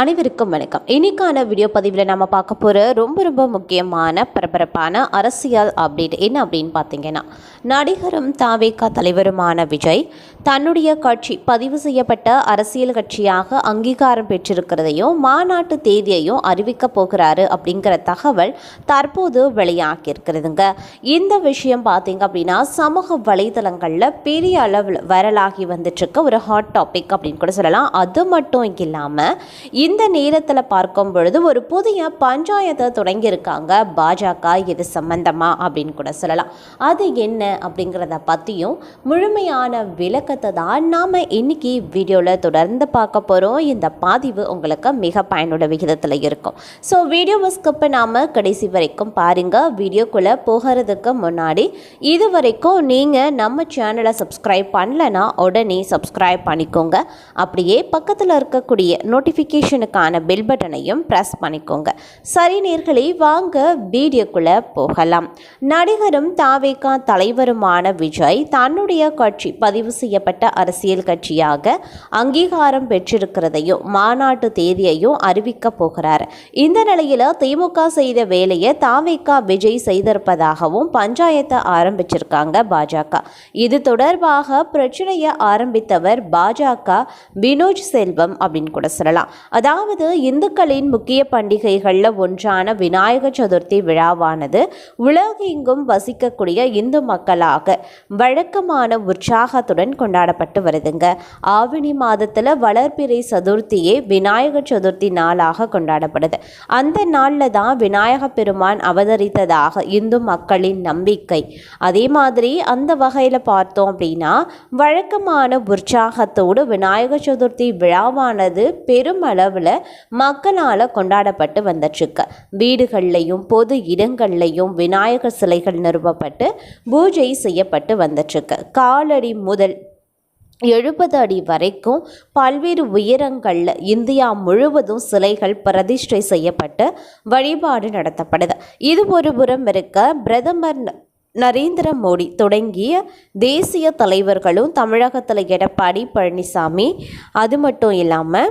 அனைவருக்கும் வணக்கம். இன்னைக்கான வீடியோ பதிவில் நம்ம பார்க்க போகிற ரொம்ப ரொம்ப முக்கியமான பரபரப்பான அரசியல் அப்டேட் என்ன அப்படின்னு பார்த்தீங்கன்னா நடிகரும் தாவேகா தலைவருமான விஜய் தன்னுடைய கட்சி பதிவு செய்யப்பட்ட அரசியல் கட்சியாக அங்கீகாரம் பெற்றிருக்கிறதையும் மாநாட்டு தேதியையும் அறிவிக்க போகிறாரு அப்படிங்கிற தகவல் தற்போது வெளியாகியிருக்கிறதுங்க. இந்த விஷயம் பார்த்தீங்க அப்படின்னா சமூக வலைதளங்களில் பெரிய அளவில் வைரலாகி வந்துட்டு இருக்க ஒரு ஹாட் டாபிக் அப்படின்னு கூட சொல்லலாம். அது மட்டும் இல்லாமல் இந்த நேரத்தில் பார்க்கும் பொழுது ஒரு புதிய பஞ்சாயத்தை தொடங்கியிருக்காங்க. பாஜக இது சம்பந்தமா அப்படின்னு கூட சொல்லலாம். அது என்ன அப்படிங்கிறத பற்றியும் முழுமையான விளக்கத்தை தான் நாம் இன்னைக்கு வீடியோவில் தொடர்ந்து பார்க்க போகிறோம் இந்த பதிவு உங்களுக்கு மிக பயனுள்ள விகிதத்தில் இருக்கும். ஸோ வீடியோவை ஸ்கிப் நாம் கடைசி வரைக்கும் பாருங்கள் வீடியோக்குள்ளே போகிறதுக்கு முன்னாடி இது வரைக்கும் நீங்கள் நம்ம சேனலை சப்ஸ்கிரைப் பண்ணலைன்னா உடனே சப்ஸ்கிரைப் பண்ணிக்கோங்க. அப்படியே பக்கத்தில் இருக்கக்கூடிய நோட்டிஃபிகேஷன் நோட்டிஃபிகேஷனுக்கான பெல் பட்டனையும் ப்ரெஸ் பண்ணிக்கோங்க. சரி நேர்களை வாங்க வீடியோக்குள்ளே போகலாம். நடிகரும் தாவேகா தலைவருமான விஜய் தன்னுடைய கட்சி பதிவு செய்யப்பட்ட அரசியல் கட்சியாக அங்கீகாரம் பெற்றிருக்கிறதையும் மாநாட்டு தேதியையும் அறிவிக்க போகிறார். இந்த நிலையில் திமுக செய்த வேலையை தாவேகா விஜய் செய்திருப்பதாகவும் பஞ்சாயத்தை ஆரம்பிச்சிருக்காங்க பாஜக. இது தொடர்பாக பிரச்சனையை ஆரம்பித்தவர் பாஜக வினோஜ் செல்வம் அப்படின்னு கூட சொல்லலாம். அதாவது அதாவது இந்துக்களின் முக்கிய பண்டிகைகளில் ஒன்றான விநாயக சதுர்த்தி விழாவானது உலகெங்கும் வசிக்கக்கூடிய இந்து மக்களாக வழக்கமான உற்சாகத்துடன் கொண்டாடப்பட்டு வருதுங்க. ஆவணி மாதத்தில் வளர்பிறை சதுர்த்தியே விநாயக சதுர்த்தி நாளாக கொண்டாடப்படுது. அந்த நாளில் தான் விநாயக பெருமான் அவதரித்ததாக இந்து மக்களின் நம்பிக்கை. அதே மாதிரி அந்த வகையில் பார்த்தோம் அப்படின்னா வழக்கமான உற்சாகத்தோடு விநாயக சதுர்த்தி விழாவானது பெருமளவு அளவில் மக்களால் கொண்டாடப்பட்டு வந்துட்டுருக்கு. வீடுகள்லையும் பொது இடங்கள்லையும் விநாயகர் சிலைகள் நிறுவப்பட்டு பூஜை செய்யப்பட்டு வந்துட்டுருக்கு. காலடி முதல் எழுபது அடி வரைக்கும் பல்வேறு உயரங்களில் இந்தியா முழுவதும் சிலைகள் பிரதிஷ்டை செய்யப்பட்டு வழிபாடு நடத்தப்படுது. இது ஒரு புறம் இருக்க பிரதமர் நரேந்திர மோடி தொடங்கிய தேசிய தலைவர்களும் தமிழகத்தில் எடப்பாடி பழனிசாமி அது மட்டும் இல்லாமல்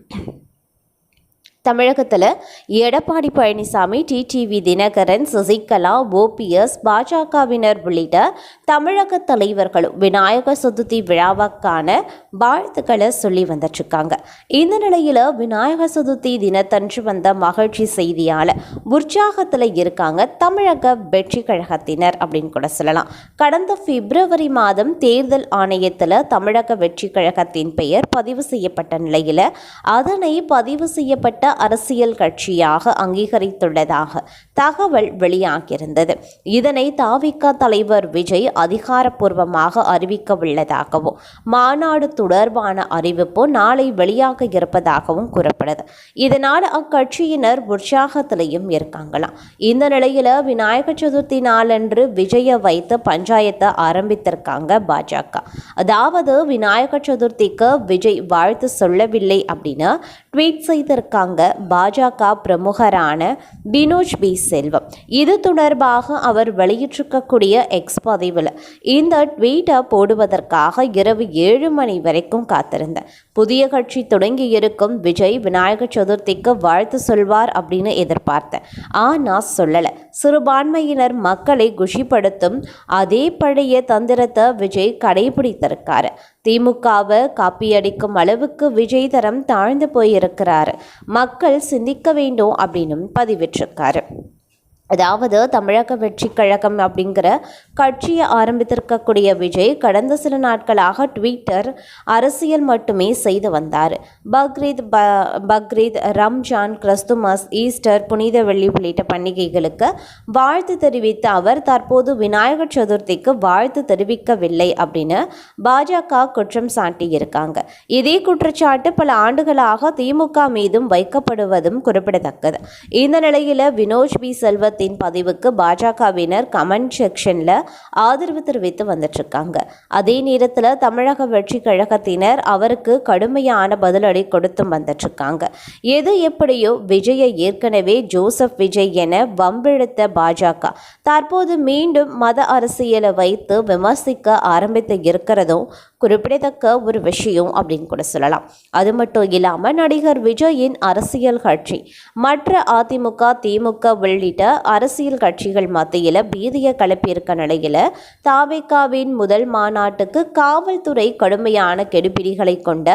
தமிழகத்தில் எடப்பாடி பழனிசாமி டிடிவி தினகரன் சசிகலா ஓபிஎஸ் பாஜகவினர் உள்ளிட்ட தமிழக தலைவர்களும் விநாயகர் சதுர்த்தி விழாவுக்கான வாழ்த்துக்களை சொல்லி வந்துட்டுருக்காங்க இந்த நிலையில் விநாயகர் சதுர்த்தி தினத்தன்று வந்த மகிழ்ச்சி செய்தியால் உற்சாகத்தில் இருக்காங்க தமிழக வெற்றி கழகத்தினர் அப்படின்னு கூட சொல்லலாம். கடந்த பிப்ரவரி மாதம் தேர்தல் ஆணையத்தில் தமிழக வெற்றி கழகத்தின் பெயர் பதிவு செய்யப்பட்ட நிலையில் அதனை பதிவு செய்யப்பட்ட அரசியல் கட்சியாக அங்கீகரித்துள்ளதாக தகவல் வெளியாகியிருந்தது. இதனை தாவிக தலைவர் விஜய் அதிகாரப்பூர்வமாக அறிவிக்க உள்ளதாகவும் மாநாடு தொடர்பான அறிவிப்பு நாளை வெளியாக இருப்பதாகவும் கூறப்படுது. இதனால் அக்கட்சியினர் உற்சாகத்திலையும் இருக்காங்களாம் இந்த நிலையில விநாயகர் சதுர்த்தி நாளன்று விஜயை வைத்து பஞ்சாயத்தை ஆரம்பித்திருக்காங்க பாஜக. அதாவது விநாயகர் சதுர்த்திக்கு விஜய் வாழ்த்து சொல்லவில்லை அப்படின்னு ட்வீட் செய்திருக்காங்க பாஜக பிரமுகரான பினோஜ் பி. செல்வம். இது தொடர்பாக அவர் வெளியிட்டிருக்கக்கூடிய எக்ஸ் பதிவில் இந்த ட்வீட்டை போடுவதற்காக இரவு ஏழு மணி வரைக்கும் காத்திருந்தேன் புதிய கட்சி தொடங்கி இருக்கும் விஜய் விநாயகர் சதுர்த்திக்கு வாழ்த்து சொல்வார் அப்படின்னு எதிர்பார்த்தேன் ஆனால் சொல்லலை. சிறுபான்மையினர் மக்களை குஷிப்படுத்தும் அதே பழைய தந்திரத்தை விஜய் கடைபிடித்திருக்காரு. திமுகவை காப்பியடிக்கும் அளவுக்கு விஜய் தரம் தாழ்ந்து போயிருக்கிறாரு. மக்கள் சிந்திக்க வேண்டும் அப்படின்னும் பதிவிட்டிருக்காரு. அதாவது தமிழக வெற்றி கழகம் அப்படிங்கிற கட்சியை ஆரம்பித்திருக்கக்கூடிய விஜய் கடந்த சில நாட்களாக ட்விட்டர் அரசியல் மட்டுமே செய்து வந்தார். பக்ரீத் ப பக்ரீத் ரம்ஜான் கிறிஸ்துமஸ் ஈஸ்டர் புனித வெள்ளி உள்ளிட்ட பண்டிகைகளுக்கு வாழ்த்து தெரிவித்த அவர் தற்போது விநாயகர் சதுர்த்திக்கு வாழ்த்து தெரிவிக்கவில்லை அப்படின்னு பாஜக குற்றம் சாட்டியிருக்காங்க. இதே குற்றச்சாட்டு பல ஆண்டுகளாக திமுக மீதும் வைக்கப்படுவதும் குறிப்பிடத்தக்கது. இந்த நிலையில் வினோஜ் பி செல்வத்தின் பதிவுக்கு பாஜகவினர் கமெண்ட் செக்ஷனில் ஆதரவு தெரிவித்து வந்துட்டு இருக்காங்க அதே நேரத்தில் தமிழக வெற்றி கழகத்தினர் அவருக்கு கடுமையான பதிலடி கொடுத்தும் வந்துட்டுருக்காங்க. எது எப்படியோ விஜயை ஏற்கனவே ஜோசப் விஜய் என வம்பிழுத்த பாஜக. தற்போது மீண்டும் மத அரசியலை வைத்து விமர்சிக்க ஆரம்பித்து இருக்கிறதும் குறிப்பிடத்தக்க ஒரு விஷயம் அப்படின்னு கூட சொல்லலாம். அது மட்டும் இல்லாமல் நடிகர் விஜயின் அரசியல் கட்சி. மற்ற அதிமுக திமுக உள்ளிட்ட அரசியல் கட்சிகள் மத்தியில் பீதியை கிளப்பியிருக்க நிலையில் தாவேக்காவின் முதல் மாநாட்டுக்கு காவல்துறை கடுமையான கெடுபிடிகளை கொண்ட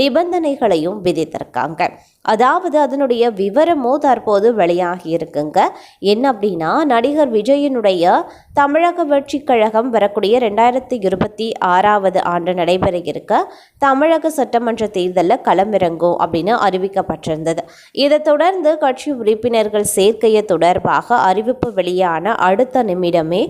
நிபந்தனைகளையும் விதித்திருக்காங்க. அதாவது அதனுடைய விவரமோ தற்போது வெளியாகி இருக்குங்க. என்ன அப்படின்னா நடிகர் விஜயனுடைய தமிழக வெற்றி கழகம் வரக்கூடிய ரெண்டாயிரத்தி இருபத்தி ஆறாவது ஆண்டு நடைபெற இருக்க தமிழக சட்டமன்ற தேர்தலில் களமிறங்கும் அப்படின்னு அறிவிக்கப்பட்டிருந்தது. இதை தொடர்ந்து கட்சி உறுப்பினர்கள் சேர்க்கையை தொடர்பாக அறிவிப்பு வெளியான அடுத்த நிமிடமே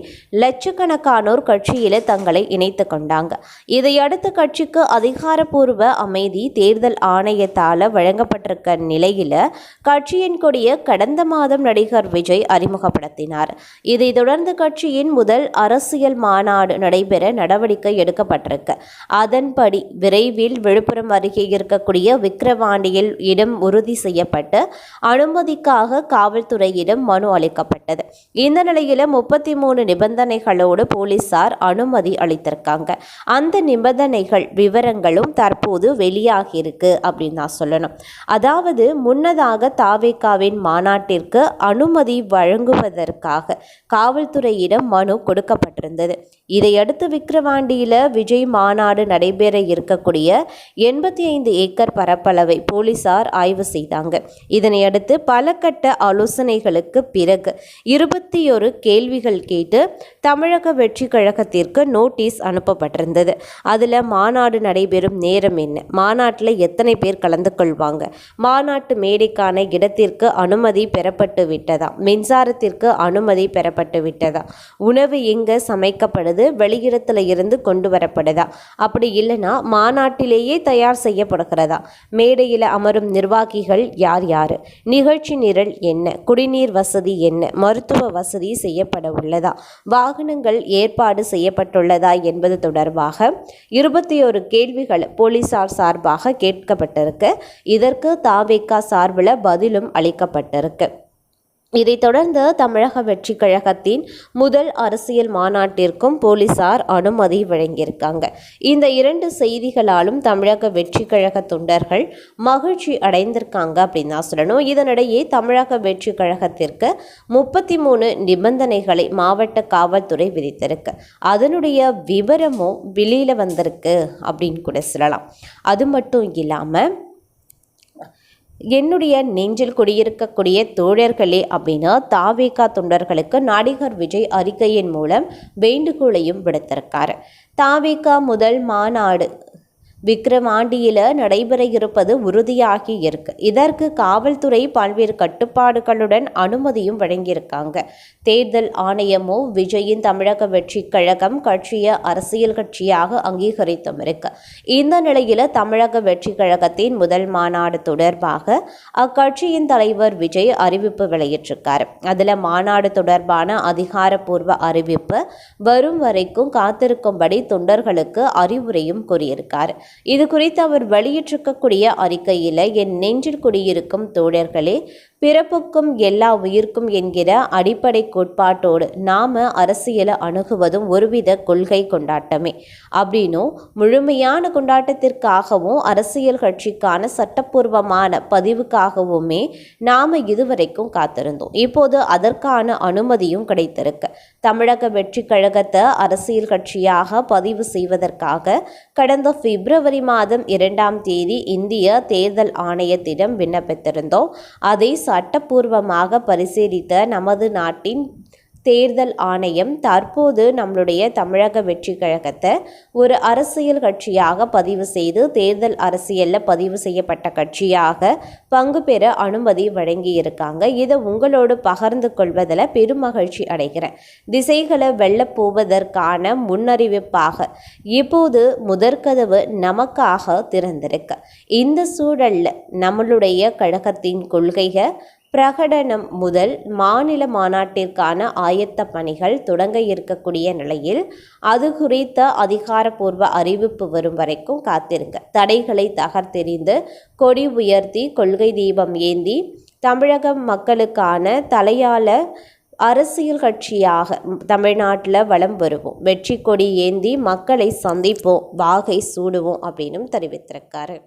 லட்சக்கணக்கானோர் கட்சியில் தங்களை இணைத்து கொண்டாங்க. இதையடுத்து கட்சிக்கு அதிகாரப்பூர்வ அமைதி தேர்தல் ஆணையத்தால் வழங்கப்பட்டிருக்க நிலையில் கட்சியின் கொடியை கடந்த மாதம் நடிகர் விஜய் அறிமுகப்படுத்தினார். இதை தொடர்ந்து கட்சியின் முதல் அரசியல் மாநாடு நடைபெற நடவடிக்கை எடுக்கப்பட்டிருக்கு. அதன்படி விரைவில் விழுப்புரம் அருகே இருக்கக்கூடிய விக்கிரவாண்டியில் இடம் உறுதி செய்யப்பட்டு அனுமதிக்காக காவல்துறையிடம் மனு அளிக்கப்பட்டது. இந்த நிலையில் முப்பத்தி மூணு நிபந்தனைகளோடு போலீசார் அனுமதி அளித்திருக்காங்க. அந்த நிபந்தனைகள் விவரங்களும் தற்போது வெளியாகியிருக்கு அப்படின்னு நான் சொல்லணும். அதாவது அதாவது முன்னதாக தாவேக்காவின் மாநாட்டிற்கு அனுமதி வழங்குவதற்காக காவல்துறையிடம் மனு கொடுக்கப்பட்டிருந்தது. இதையடுத்து விக்கிரவாண்டியில் விஜய் மாநாடு நடைபெற இருக்கக்கூடிய எண்பத்தி ஐந்து ஏக்கர் பரப்பளவை போலீசார் ஆய்வு செய்தாங்க. இதனையடுத்து பல கட்ட ஆலோசனைகளுக்கு பிறகு இருபத்தி ஒரு கேள்விகள் கேட்டு தமிழக வெற்றி கழகத்திற்கு நோட்டீஸ் அனுப்பப்பட்டிருந்தது. அதில் மாநாடு நடைபெறும் நேரம் என்ன? மாநாட்டில் எத்தனை பேர் கலந்து கொள்வாங்க? மாநாட்டு மேடைக்கான இடத்திற்கு அனுமதி பெறப்பட்டு விட்டதா மின்சாரத்திற்கு அனுமதி பெறப்பட்டு விட்டதா உணவு எங்கே சமைக்கப்படுது? வெளியிடத்துல இருந்து கொண்டு வரப்படுதா? அப்படி இல்லைன்னா மாநாட்டிலேயே தயார் செய்யப்படுகிறதா? மேடையில் அமரும் நிர்வாகிகள் யார் யார்? நிகழ்ச்சி நிரல் என்ன? குடிநீர் வசதி என்ன? மருத்துவ வசதி செய்யப்பட உள்ளதா? வாகனங்கள் ஏற்பாடு செய்யப்பட்டுள்ளதா என்பது தொடர்பாக இருபத்தி ஒரு கேள்விகள் போலீசார் சார்பாக கேட்கப்பட்டிருக்கு. இதற்கு தாவேக்கா சார்பில் பதிலும் அளிக்கப்பட்டிருக்கு. இதைத் தொடர்ந்து தமிழக வெற்றி கழகத்தின் முதல் அரசியல் மாநாட்டிற்கும் போலீசார் அனுமதி வழங்கியிருக்காங்க. இந்த இரண்டு செய்திகளாலும் தமிழக வெற்றி கழக தொண்டர்கள் மகிழ்ச்சி அடைந்திருக்காங்க அப்படின்னு தான் சொல்லணும். இதனிடையே தமிழக வெற்றி கழகத்திற்கு முப்பத்தி மூணு நிபந்தனைகளை மாவட்ட காவல்துறை விதித்திருக்கு. அதனுடைய விவரமும் வெளியில் வந்திருக்கு அப்படின்னு கூட சொல்லலாம். அது மட்டும் இல்லாமல் என்னுடைய நெஞ்சில் குடியிருக்கக்கூடிய தோழர்களே அப்படின்னு தாவேகா தொண்டர்களுக்கு நடிகர் விஜய் அறிக்கையின் மூலம் வேண்டுகோளையும் விடுத்திருக்காரு. தாவேகா முதல் மாநாடு விக்ரமாண்டியில் நடைபெற இருப்பது உறுதியாகி இருக்கு. இதற்கு காவல்துறை பல்வேறு கட்டுப்பாடுகளுடன் அனுமதியும் வழங்கியிருக்காங்க. தேர்தல் ஆணையமோ விஜயின் தமிழக வெற்றி கழகம் கட்சியை அரசியல் கட்சியாக அங்கீகரித்தும் இருக்கு. இந்த நிலையில் தமிழக வெற்றி கழகத்தின் முதல் மாநாடு தொடர்பாக அக்கட்சியின் தலைவர் விஜய் அறிவிப்பு வெளியிட்டிருக்கார். அதில் மாநாடு தொடர்பான அதிகாரப்பூர்வ அறிவிப்பு வரும் வரைக்கும் காத்திருக்கும்படி தொண்டர்களுக்கு அறிவுரையும் கூறியிருக்கார். இது குறித்து அவர் வெளியிட்டிருக்கக்கூடிய அறிக்கையில் என் நெஞ்சில் குடியிருக்கும் தோழர்களே பிறப்புக்கும் எல்லா உயிர்க்கும் என்கிற அடிப்படை கோட்பாட்டோடு நாம அரசியலை அணுகுவதும் ஒருவித கொள்கை கொண்டாட்டமே. அப்படின்னும் முழுமையான கொண்டாட்டத்திற்காகவும் அரசியல் கட்சிக்கான சட்டப்பூர்வமான பதிவுக்காகவுமே நாம இதுவரைக்கும் காத்திருந்தோம். இப்போது அதற்கான அனுமதியும் கிடைத்திருக்கு. தமிழக வெற்றி கழகத்தை அரசியல் கட்சியாக பதிவு செய்வதற்காக கடந்த பிப்ரவரி மாதம் இரண்டாம் தேதி இந்திய தேர்தல் ஆணையத்திடம் விண்ணப்பித்திருந்தோம். அதை சட்டப்பூர்வமாக பரிசீலித்த நமது நாட்டின் தேர்தல் ஆணையம் தற்போது நம்மளுடைய தமிழக வெற்றி கழகத்தை ஒரு அரசியல் கட்சியாக பதிவு செய்து தேர்தல் அரசியலில் பதிவு செய்யப்பட்ட கட்சியாக பங்கு பெற அனுமதி வழங்கியிருக்காங்க. இதை உங்களோடு பகிர்ந்து கொள்வதில் பெருமகிழ்ச்சி அடைகிறேன். திசைகளை வெல்ல போவதற்கான முன்னறிவிப்பாக இப்போது முதற்கதவு நமக்காக திறந்திருக்கு. இந்த சூழலில் நம்மளுடைய கழகத்தின் கொள்கைகள் பிரகடனம் முதல் மாநில மாநாட்டிற்கான ஆயத்த பணிகள் தொடங்க இருக்கக்கூடிய நிலையில் அது குறித்த அதிகாரப்பூர்வ அறிவிப்பு வரும் வரைக்கும் காத்திருங்க. தடைகளை தகர்த்தெறிந்து கொடி உயர்த்தி கொள்கை தீபம் ஏந்தி தமிழக மக்களுக்கான தலையால அரசியல் கட்சியாக தமிழ்நாட்டில் வளம் வருவோம். வெற்றி கொடி ஏந்தி மக்களை சந்திப்போம் வாகை சூடுவோம் அப்படின்னும் தெரிவித்திருக்காரு.